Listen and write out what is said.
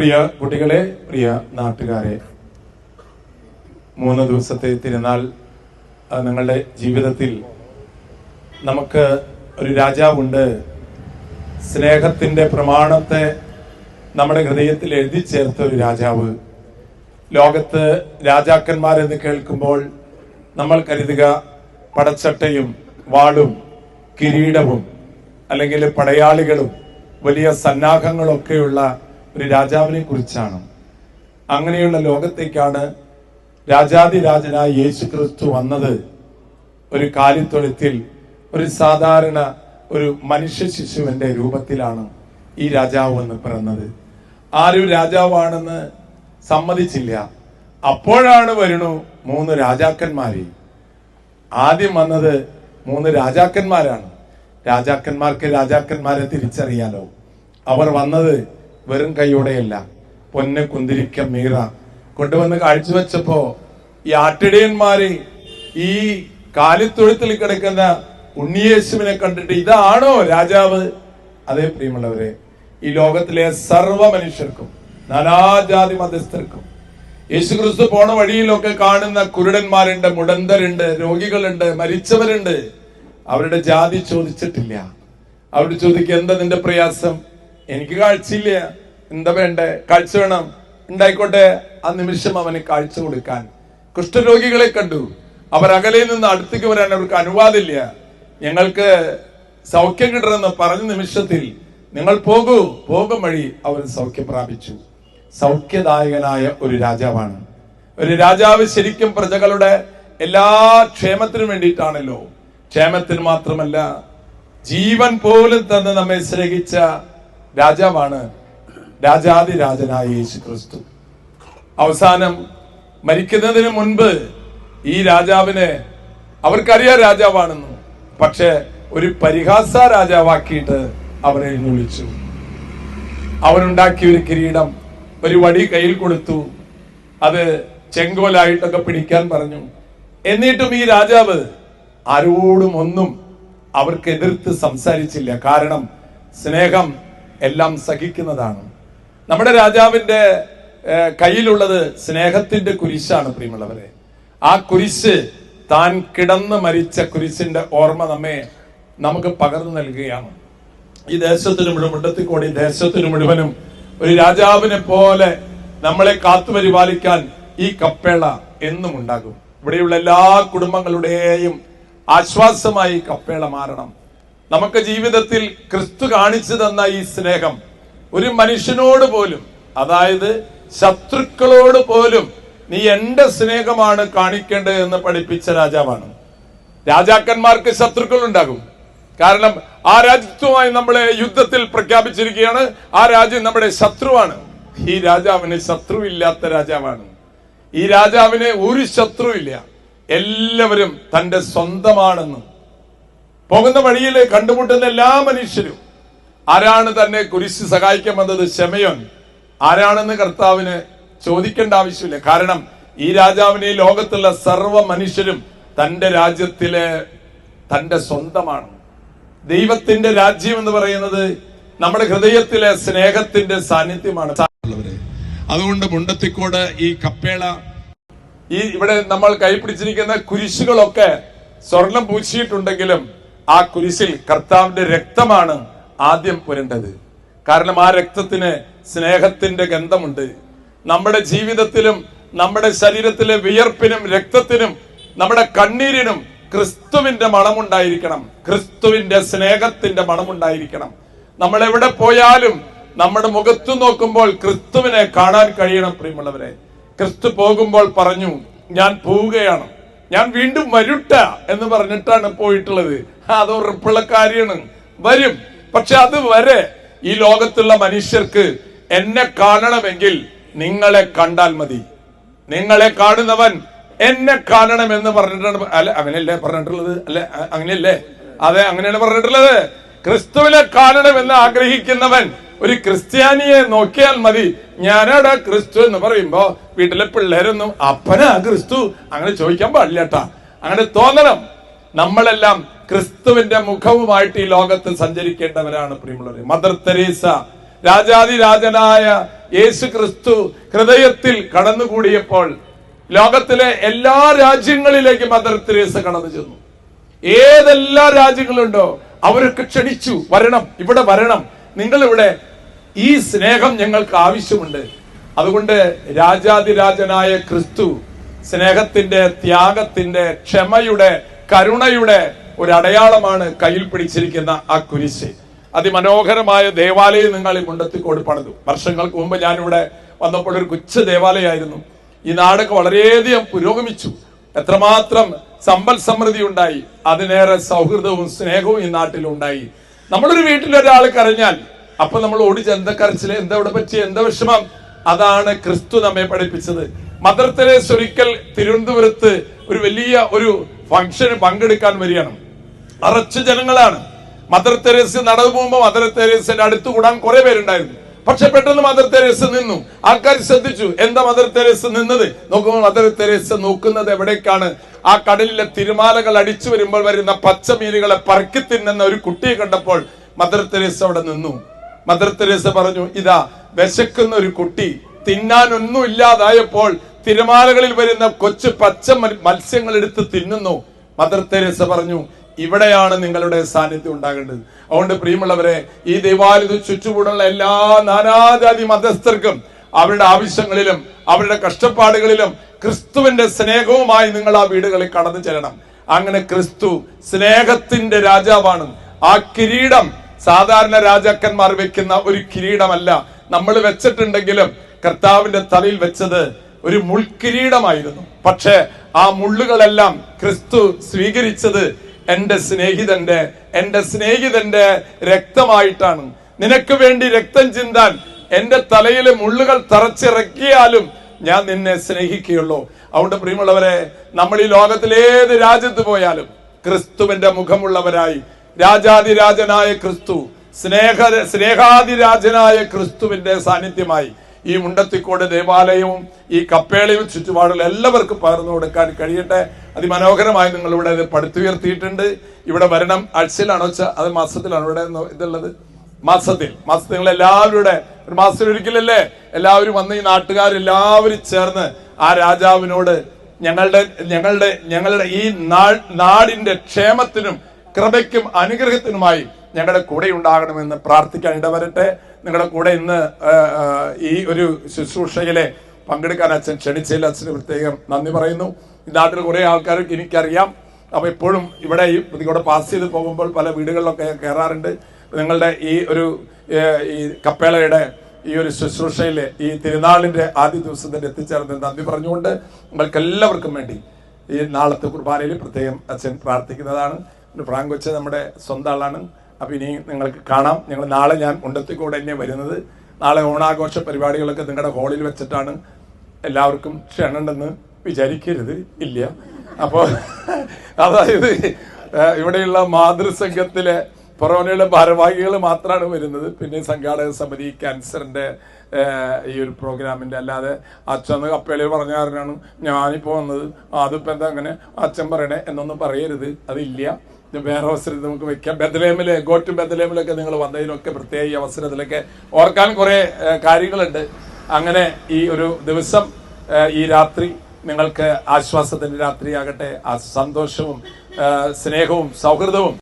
പ്രിയ കുട്ടികളെ പ്രിയ നാട്ടുകാരെ മൂന്ന് ദിവസത്തെ തിരുനാൾ നിങ്ങളുടെ ജീവിതത്തിൽ നമുക്ക് ഒരു രാജാവുണ്ട്. സ്നേഹത്തിന്റെ പ്രമാണത്തെ നമ്മുടെ ഹൃദയത്തിൽ എഴുതി ചേർത്ത ഒരു രാജാവ്. ലോകത്ത് രാജാക്കന്മാരെന്ന് കേൾക്കുമ്പോൾ നമ്മൾ കരുതുക പടച്ചട്ടയും വാളും കിരീടവും അല്ലെങ്കിൽ പടയാളികളും വലിയ സന്നാഹങ്ങളൊക്കെയുള്ള ഒരു രാജാവിനെ കുറിച്ചാണ് അങ്ങനെയുള്ള ലോകത്തേക്കാണ് രാജാതിരാജനായ യേശു ക്രിസ്തു വന്നത്. ഒരു കാലിത്തൊഴുത്തിൽ ഒരു സാധാരണ ഒരു മനുഷ്യ ശിശുവിന്റെ രൂപത്തിലാണ് ഈ രാജാവ് എന്ന് പിറന്നത്. ആരും രാജാവാണെന്ന് സമ്മതിച്ചില്ല. അപ്പോഴാണ് വരുന്നു മൂന്ന് രാജാക്കന്മാര്. ആദ്യം വന്നത് മൂന്ന് രാജാക്കന്മാരാണ്. രാജാക്കന്മാർക്ക് രാജാക്കന്മാരെ തിരിച്ചറിയാലോ. അവർ വന്നത് വെറും കൈയോടെയല്ല പൊന്നെ കുന്തിരിക്ക മീറ. കൊണ്ടുവന്ന് കാഴ്ചവെച്ചപ്പോ ഈ ആട്ടിടയന്മാര് ഈ കാലിത്തൊഴുത്തിൽ കിടക്കുന്ന ഉണ്ണിയേശുവിനെ കണ്ടിട്ട് ഇതാണോ രാജാവ്? അതേ പ്രിയമുള്ളവരെ ഈ ലോകത്തിലെ സർവ മനുഷ്യർക്കും നാനാജാതി മതസ്ഥർക്കും യേശുക്രിസ്തു പോണ വഴിയിലൊക്കെ കാണുന്ന കുരുടന്മാരുണ്ട് മുടന്തരുണ്ട് രോഗികളുണ്ട് മരിച്ചവരുണ്ട്. അവരുടെ ജാതി ചോദിച്ചിട്ടില്ല. അവർ ചോദിക്കുക എന്താ നിന്റെ പ്രയാസം? എനിക്ക് കാഴ്ചയില്ല. എന്താ വേണ്ടേ? കാഴ്ച വേണം. ഉണ്ടായിക്കോട്ടെ. ആ നിമിഷം അവന് കാഴ്ച കൊടുക്കാൻ. കുഷ്ഠരോഗികളെ കണ്ടു. അവർ അകലെ നിന്ന് അടുത്തേക്ക് വരാൻ അവർക്ക് അനുവാദമില്ല. ഞങ്ങൾക്ക് സൗഖ്യം കിട്ടണമെന്ന് പറഞ്ഞ നിമിഷത്തിൽ നിങ്ങൾ പോകൂ. പോകും വഴി അവർ സൗഖ്യം പ്രാപിച്ചു. സൗഖ്യദായകനായ ഒരു രാജാവാണ്. ഒരു രാജാവ് ശരിക്കും പ്രജകളുടെ എല്ലാ ക്ഷേമത്തിനും വേണ്ടിയിട്ടാണല്ലോ. ക്ഷേമത്തിന് മാത്രമല്ല ജീവൻ പോലും തന്ന് നമ്മെ സ്നേഹിച്ച രാജാവാണ് രാജാതിരാജനായ യേശു ക്രിസ്തു അവസാനം മരിക്കുന്നതിന് മുൻപ് ഈ രാജാവിനെ അവർക്കറിയാം രാജാവാണെന്ന് പക്ഷെ ഒരു പരിഹാസ രാജാവാക്കിയിട്ട് അവരെ വിളിച്ചു. അവനുണ്ടാക്കിയ ഒരു കിരീടം ഒരു വടി കയ്യിൽ കൊടുത്തു. അത് ചെങ്കോലായിട്ടൊക്കെ പിടിക്കാൻ പറഞ്ഞു. എന്നിട്ടും ഈ രാജാവ് ആരോടും ഒന്നും അവർക്ക് എതിർത്ത് സംസാരിച്ചില്ല. കാരണം സ്നേഹം എല്ലാം സഹിക്കുന്നതാണ്. നമ്മുടെ രാജാവിന്റെ ഏഹ്, കയ്യിലുള്ളത് സ്നേഹത്തിന്റെ കുരിശാണ് പ്രിയമുള്ളവരെ. ആ കുരിശ് താൻ കിടന്ന് മരിച്ച കുരിശിന്റെ ഓർമ്മ നമ്മെ നമുക്ക് പകർന്നു നൽകുകയാണ്. ഈ ദേശത്തിന് മുഴുവൻ മുണ്ടത്തിക്കോടി ദേശത്തിന് മുഴുവനും ഒരു രാജാവിനെ പോലെ നമ്മളെ കാത്തുപരിപാലിക്കാൻ ഈ കപ്പേള എന്നും ഉണ്ടാകും. ഇവിടെയുള്ള എല്ലാ കുടുംബങ്ങളുടെയും ആശ്വാസമായി കപ്പേള മാറണം. നമുക്ക് ജീവിതത്തിൽ ക്രിസ്തു കാണിച്ചു തന്ന ഈ സ്നേഹം ഒരു മനുഷ്യനോട് പോലും അതായത് ശത്രുക്കളോട് പോലും നീ എന്റെ സ്നേഹമാണ് കാണിക്കേണ്ടത് എന്ന് പഠിപ്പിച്ച രാജാവാണ്. രാജാക്കന്മാർക്ക് ശത്രുക്കൾ ഉണ്ടാകും കാരണം ആ രാജ്യത്വമായി നമ്മളെ യുദ്ധത്തിൽ പ്രഖ്യാപിച്ചിരിക്കുകയാണ് ആ രാജ്യം നമ്മുടെ ശത്രുവാണ്. ഈ രാജാവിന് ശത്രുവില്ലാത്ത രാജാവാണ്. ഈ രാജാവിന് ഒരു ശത്രുവില്ല. എല്ലാവരും തന്റെ സ്വന്തമാണെന്നും പോകുന്ന വഴിയിൽ കണ്ടുമുട്ടുന്ന എല്ലാ മനുഷ്യരും ആരാണ് തന്നെ കുരിശ് സഹായിക്കാൻ വന്നത്? ശമയോൻ ആരാണെന്ന് കർത്താവിന് ചോദിക്കേണ്ട ആവശ്യമില്ല. കാരണം ഈ രാജാവിനെ ഈ ലോകത്തുള്ള സർവ മനുഷ്യരും തന്റെ രാജ്യത്തിലെ തന്റെ സ്വന്തമാണ്. ദൈവത്തിന്റെ രാജ്യം എന്ന് പറയുന്നത് നമ്മുടെ ഹൃദയത്തിലെ സ്നേഹത്തിന്റെ സാന്നിധ്യമാണ്. അതുകൊണ്ട് മുണ്ടത്തിക്കോട് ഈ കപ്പേള ഈ ഇവിടെ നമ്മൾ കൈപിടിച്ചിരിക്കുന്ന കുരിശുകളൊക്കെ സ്വർണം പൂശിയിട്ടുണ്ടെങ്കിലും ആ കുരിശിൽ കർത്താവിന്റെ രക്തമാണ് ആദ്യം പുരണ്ടത്. കാരണം ആ രക്തത്തിന് സ്നേഹത്തിന്റെ ഗന്ധമുണ്ട്. നമ്മുടെ ജീവിതത്തിലും നമ്മുടെ ശരീരത്തിലെ വിയർപ്പിനും രക്തത്തിനും നമ്മുടെ കണ്ണീരിനും ക്രിസ്തുവിന്റെ മണമുണ്ടായിരിക്കണം. ക്രിസ്തുവിന്റെ സ്നേഹത്തിന്റെ മണമുണ്ടായിരിക്കണം. നമ്മൾ എവിടെ പോയാലും നമ്മുടെ മുഖത്തു നോക്കുമ്പോൾ ക്രിസ്തുവിനെ കാണാൻ കഴിയണം പ്രിയമുള്ളവരെ. ക്രിസ്തു പോകുമ്പോൾ പറഞ്ഞു ഞാൻ പോവുകയാണ്. ഞാൻ വീണ്ടും വരുട്ട എന്ന് പറഞ്ഞിട്ടാണ് പോയിട്ടുള്ളത്. അത് ഉറപ്പുള്ള കാര്യമാണ്. വരും. പക്ഷെ അത് വരെ ഈ ലോകത്തുള്ള മനുഷ്യർക്ക് എന്നെ കാണണമെങ്കിൽ നിങ്ങളെ കണ്ടാൽ മതി. നിങ്ങളെ കാണുന്നവൻ എന്നെ കാണണം എന്ന് പറഞ്ഞിട്ടാണ് അല്ല അങ്ങനെയല്ലേ പറഞ്ഞിട്ടുള്ളത്? അല്ലെ അങ്ങനെയല്ലേ? അതെ അങ്ങനെയാണ് പറഞ്ഞിട്ടുള്ളത്. ക്രിസ്തുവിനെ കാണണമെന്ന് ആഗ്രഹിക്കുന്നവൻ ഒരു ക്രിസ്ത്യാനിയെ നോക്കിയാൽ മതി. ഞാനാടാ ക്രിസ്തു എന്ന് പറയുമ്പോ വീട്ടിലെ പിള്ളേരൊന്നും അപ്പനാ ക്രിസ്തു? അങ്ങനെ ചോദിക്കാൻ പാടില്ല കേട്ടാ അങ്ങനെ തോന്നണം. നമ്മളെല്ലാം ക്രിസ്തുവിന്റെ മുഖവുമായിട്ട് ഈ ലോകത്ത് സഞ്ചരിക്കേണ്ടവരാണ് പ്രിയമുള്ളവരെ. മദർ തെരേസ രാജാതിരാജനായ യേശു ക്രിസ്തു ഹൃദയത്തിൽ കടന്നുകൂടിയപ്പോൾ ലോകത്തിലെ എല്ലാ രാജ്യങ്ങളിലേക്കും മദർ തെരേസ കടന്നു ചെന്നു. ഏതെല്ലാ രാജ്യങ്ങളുണ്ടോ അവരൊക്കെ ക്ഷണിച്ചു വരണം. ഇവിടെ വരണം. നിങ്ങൾ ഇവിടെ ഈ സ്നേഹം ഞങ്ങൾക്ക് ആവശ്യമുണ്ട്. അതുകൊണ്ട് രാജാതിരാജനായ ക്രിസ്തു സ്നേഹത്തിന്റെ ത്യാഗത്തിന്റെ ക്ഷമയുടെ കരുണയുടെ ഒരു അടയാളമാണ് കയ്യിൽ പിടിച്ചിരിക്കുന്ന ആ കുരിശ്. അതിമനോഹരമായ ദേവാലയം നിങ്ങൾ മുണ്ടത്തിക്കോട് പണിതു. വർഷങ്ങൾക്ക് മുമ്പ് ഞാനിവിടെ വന്നപ്പോൾ ഒരു കൊച്ചു ദേവാലയമായിരുന്നു. ഈ നാടൊക്കെ വളരെയധികം പുരോഗമിച്ചു. എത്രമാത്രം സമ്പൽ സമൃദ്ധി ഉണ്ടായി. അതിനേറെ സൗഹൃദവും സ്നേഹവും ഈ നാട്ടിലുണ്ടായി. നമ്മളൊരു വീട്ടിൽ ഒരാൾ കരഞ്ഞാൽ അപ്പൊ നമ്മൾ ഓടിച്ച് എന്താ കരച്ചിൽ എന്താ ഇവിടെ പറ്റിയ എന്താ വിഷമം? അതാണ് ക്രിസ്തു നമ്മെ പഠിപ്പിച്ചത്. മദർ തെരേസ് ഒരിക്കൽ തിരുവനന്തപുരത്ത് ഒരു വലിയ ഒരു ഫംഗ്ഷന് പങ്കെടുക്കാൻ വരികയാണ്. അറച്ചു ജനങ്ങളാണ്. മദർ തെരേസ് നടന്നു പോകുമ്പോൾ മദർ തെരേസിന്റെ അടുത്ത് കൂടാൻ കുറെ പേരുണ്ടായിരുന്നു. പക്ഷെ പെട്ടെന്ന് മദർ തെരേസ് നിന്നു. ആൾക്കാർ ശ്രദ്ധിച്ചു എന്താ മദർ തെരേസ് നിന്നത്? നോക്കുമ്പോൾ മദർ തെരേസ് നോക്കുന്നത് എവിടേക്കാണ്? ആ കടലിലെ തിരുമാലകൾ അടിച്ചു വരുമ്പോൾ വരുന്ന പച്ചമീനുകളെ പറക്കി തിന്നുന്ന ഒരു കുട്ടിയെ കണ്ടപ്പോൾ മദർ തെരേസ അവിടെ നിന്നു. മദർ തെരേസ പറഞ്ഞു ഇതാ വിശക്കുന്ന ഒരു കുട്ടി. തിന്നാനൊന്നും ഇല്ലാതായപ്പോൾ തിരമാലകളിൽ വരുന്ന കൊച്ചു പച്ച മത്സ്യങ്ങൾ എടുത്ത് തിന്നുന്നു. മദർ തെരേസ പറഞ്ഞു ഇവിടെയാണ് നിങ്ങളുടെ സാന്നിധ്യം ഉണ്ടാകേണ്ടത്. അതുകൊണ്ട് പ്രിയമുള്ളവരെ ഈ ദൈവാലയത്തിൽ ചുറ്റുകൂടുള്ള എല്ലാ നാനാജാതി മതസ്ഥർക്കും അവരുടെ ആവശ്യങ്ങളിലും അവരുടെ കഷ്ടപ്പാടുകളിലും ക്രിസ്തുവിന്റെ സ്നേഹവുമായി നിങ്ങൾ ആ വീടുകളിൽ കടന്നു ചെല്ലണം. അങ്ങനെ ക്രിസ്തു സ്നേഹത്തിന്റെ രാജാവാണ്. ആ കിരീടം സാധാരണ രാജാക്കന്മാർ വെക്കുന്ന ഒരു കിരീടമല്ല. നമ്മൾ വെച്ചിട്ടുണ്ടെങ്കിലും കർത്താവിന്റെ തലയിൽ വെച്ചത് ഒരു മുൾക്കിരീടമായിരുന്നു പക്ഷേ ആ മുള്ളുകളെല്ലാം ക്രിസ്തു സ്വീകരിച്ചത് എന്റെ സ്നേഹിതന്റെ എന്റെ സ്നേഹിതന്റെ രക്തമായിട്ടാണ്. നിനക്ക് വേണ്ടി രക്തം ചിന്താൻ എന്റെ തലയിലെ മുള്ളുകൾ തറച്ചിറക്കിയാലും ഞാൻ നിന്നെ സ്നേഹിക്കുകയുള്ളൂ. അതുകൊണ്ട് പ്രിയമുള്ളവരെ നമ്മൾ ഈ ലോകത്തിലെ ഏത് രാജ്യത്ത് പോയാലും ക്രിസ്തുവിന്റെ മുഖമുള്ളവരായി രാജാതിരാജനായ ക്രിസ്തു സ്നേഹ സ്നേഹാതിരാജനായ ക്രിസ്തുവിന്റെ സാന്നിധ്യമായി ഈ മുണ്ടത്തിക്കോട് ദേവാലയവും ഈ കപ്പേളയും ചുറ്റുപാടുള്ള എല്ലാവർക്കും പകർന്നു കൊടുക്കാൻ കഴിയട്ടെ. അതിമനോഹരമായി നിങ്ങളിവിടെ ഇത് പടുത്തുയർത്തിയിട്ടുണ്ട്. ഇവിടെ വരണം. ആഴ്ചയിലാണോ വെച്ചാൽ അത് മാസത്തിലാണ്? ഇവിടെ ഇതുള്ളത്? മാസത്തിൽ. മാസത്തിൽ നിങ്ങൾ എല്ലാവരുടെ ഒരു മാസത്തിൽ ഒരിക്കലല്ലേ? എല്ലാവരും വന്ന് ഈ നാട്ടുകാരെല്ലാവരും ചേർന്ന് ആ രാജാവിനോട് ഞങ്ങളുടെ ഞങ്ങളുടെ ഞങ്ങളുടെ ഈ നാടിന്റെ ക്ഷേമത്തിനും കൃപയ്ക്കും അനുഗ്രഹത്തിനുമായി ഞങ്ങളുടെ കൂടെ ഉണ്ടാകണമെന്ന് പ്രാർത്ഥിക്കാൻ ഇടവരട്ടെ. നിങ്ങളുടെ കൂടെ ഇന്ന് ഈ ഒരു ശുശ്രൂഷയിലെ പങ്കെടുക്കാൻ അച്ഛൻ ക്ഷണിച്ചതിൽ അച്ഛന് പ്രത്യേകം നന്ദി പറയുന്നു. ഈ നാട്ടിൽ കുറെ ആൾക്കാർക്ക് എനിക്കറിയാം. അപ്പൊ എപ്പോഴും ഇവിടെ ഈ ഇതിലൂടെ പാസ് ചെയ്ത് പോകുമ്പോൾ പല വീടുകളിലൊക്കെ കയറാറുണ്ട്. നിങ്ങളുടെ ഈ ഒരു ഈ കപ്പേളയുടെ ഈ ഒരു ശുശ്രൂഷയിലെ ഈ തിരുനാളിന്റെ ആദ്യ ദിവസത്തിന്റെ എത്തിച്ചേർന്ന് നന്ദി പറഞ്ഞുകൊണ്ട് നിങ്ങൾക്ക് എല്ലാവർക്കും വേണ്ടി ഈ നാളത്തെ കുർബാനയിൽ പ്രത്യേകം അച്ഛൻ പ്രാർത്ഥിക്കുന്നതാണ്. ഫ്രാങ്കോച്ച ഫ്രാങ്ക് നമ്മുടെ സ്വന്തം ആളാണ്. അപ്പോൾ ഇനി നിങ്ങൾക്ക് കാണാം. ഞങ്ങൾ നാളെ ഞാൻ ഉണ്ടത്തിക്കൂടെ തന്നെ വരുന്നത്. നാളെ ഓണാഘോഷ പരിപാടികളൊക്കെ നിങ്ങളുടെ ഹോളിൽ വെച്ചിട്ടാണ്. എല്ലാവർക്കും ക്ഷണുണ്ടെന്ന് വിചാരിക്കരുത്. ഇല്ല. അപ്പോൾ അതായത് ഇവിടെയുള്ള മാതൃസംഘത്തിലെ കൊറോണയുടെ ഭാരവാഹികൾ മാത്രമാണ് വരുന്നത്. പിന്നെ സംഘാടക സമിതി ക്യാൻസറിന്റെ ഈ ഒരു പ്രോഗ്രാമിന്റെ അല്ലാതെ അച്ഛൻ കപ്പേളിൽ പറഞ്ഞ കാരണമാണ് ഞാനിപ്പോ വന്നത്. അതിപ്പോൾ അതിപ്പോ എന്താ അങ്ങനെ അച്ഛൻ പറയണേ എന്നൊന്നും പറയരുത്. അതില്ല. വേറെ അവസരത്തിൽ നമുക്ക് വെക്കാം. ബദലേമിൽ ഗോട്ട് ബദലേമിലൊക്കെ നിങ്ങൾ വന്നതിനൊക്കെ പ്രത്യേക ഈ അവസരത്തിലൊക്കെ ഓർക്കാൻ കുറേ കാര്യങ്ങളുണ്ട്. അങ്ങനെ ഈ ഒരു ദിവസം ഈ രാത്രി നിങ്ങൾക്ക് ആശ്വാസത്തിന്റെ രാത്രിയാകട്ടെ. ആ സന്തോഷവും സ്നേഹവും സൗഹൃദവും